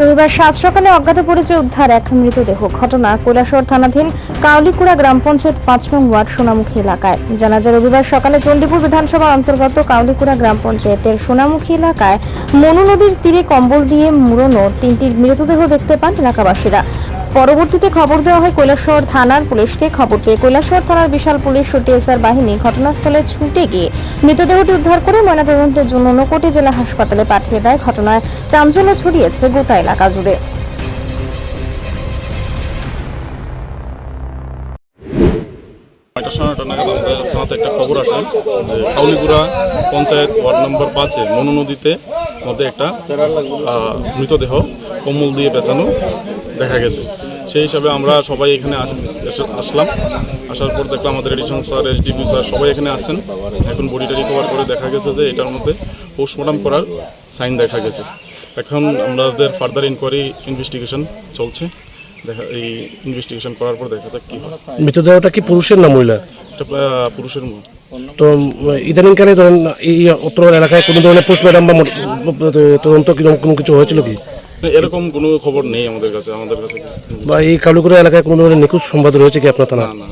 রবিবার সাত সকালে অজ্ঞাত পরিচয় উদ্ধার এক মৃতদেহ। ঘটনা কৈলাসর থানাধীন কাউলিকুড়া গ্রাম পঞ্চায়েত পাঁচ নং ওয়ার্ড সোনামুখী এলাকায়। জানা যায়, রবিবার সকালে চণ্ডীপুর বিধানসভার অন্তর্গত কাউলিকুড়া গ্রাম পঞ্চায়েতের সোনামুখী এলাকায় মনু নদীর তীরে কম্বল দিয়ে মুড়নো তিনটি মৃতদেহ দেখতে পান এলাকাবাসীরা। পরবর্তীতে খবর দেওয়া হয় কৈলাসহর থানার পুলিশকে। খবর পেয়ে কৈলাসহর থানার বিশাল পুলিশ ও টিএসআর বাহিনী ঘটনাস্থলে ছুটে গিয়ে মৃতদেহটি উদ্ধার করে ময়নাতদন্তের জন্য নকটি জেলা হাসপাতালে পাঠিয়ে দেয়। ঘটনায় চাঞ্চল্য ছড়িয়েছে গোটা এলাকা জুড়ে। একটা খবর আসে যে পঞ্চায়েত ওয়ার্ড নম্বর পাঁচে মনু নদীতে মধ্যে একটা মৃতদেহ কম্বল দিয়ে পেঁচানো। দেখা গেছে। সেই হিসাবে আমরা সবাই এখানে আসলাম। আসার পর দেখলাম আমাদের addition sir S SDP sir সবাই এখানে আছেন। এখন বডিটা রিকভার করে দেখা গেছে যে এটার মধ্যে পোস্টমর্টম করার সাইন দেখা গেছে। এখন আমাদের ফার্দার ইনকোয়ারি ইনভেস্টিগেশন চলছে। দেখা এই ইনভেস্টিগেশন করার পর দেখা যাক কী হয়। মৃতদেহটা কি পুরুষের না মহিলা? এটা পুরুষের মুখ তো ইদানিংকালে ধরেন এই উত্তর এলাকায় কোনো ধরনের পোস্টমর্টম বা তদন্ত কীরকম কোনো কিছু হয়েছিল কি? না, এরকম কোনো খবর নেই আমাদের কাছে আমাদের কাছে বা এই কালুকুড়া এলাকায় কোনো ধরনের নিখোঁজ সংবাদ রয়েছে কি আপনার থানা না না।